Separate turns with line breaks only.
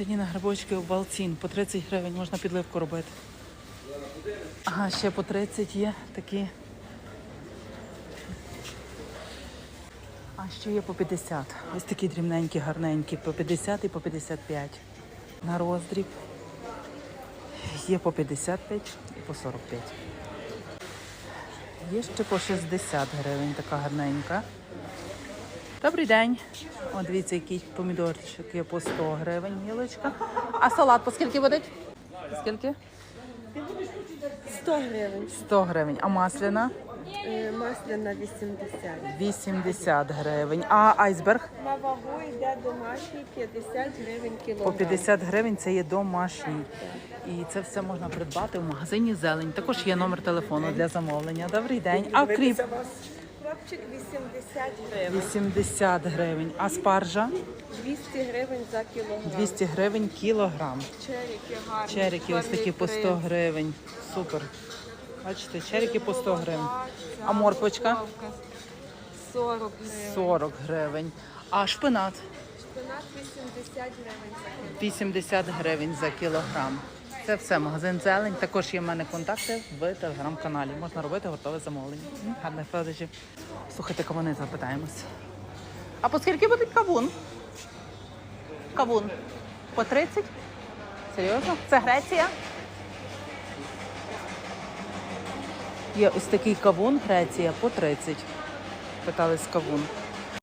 сьогодні на грибочки у Балцін. По 30 гривень можна підливку робити. Ага, ще по 30 є такі. А ще є по 50. Ось такі дрібненькі, гарненькі, по 50 і по 55. На роздріб є по 55 і по 45. Є ще по 60 гривень, така гарненька. Добрий день. О, дивіться, який помідорчик є по 100 гривень гілочка. А салат по скільки буде? Скільки?
100 гривень,
100 гривень. А масляна?
е, масляна 80.
80 гривень. А айсберг?
На вагу йде домашній 50 гривень
По
кілограм.
50 гривень це є домашній. І це все можна придбати в магазині зелень. Також є номер телефону для замовлення. Добрий день. А кріп?
Хлопчик 80 гривень,
80 гривень. А спаржа?
200 гривень за кілограм.
200 гривень кілограм.
Черіки гарні.
Черики ось такі по 100 гривень. Супер. Бачите, черики по 100 гривень. А морквочка?
40 гривень.
40 гривень. А шпинат?
Шпинат 80 гривень за кілограм.
80 гривень за кілограм. Це все магазин зелень. Також є в мене контакти в телеграм-каналі. Можна робити готове замовлення. Гарних продажів. Слухайте, кавуни запитаємось. А по скільки буде кавун? Кавун. По 30? Серйозно? Це Греція? Є ось такий кавун Греція по 30. Питались кавун.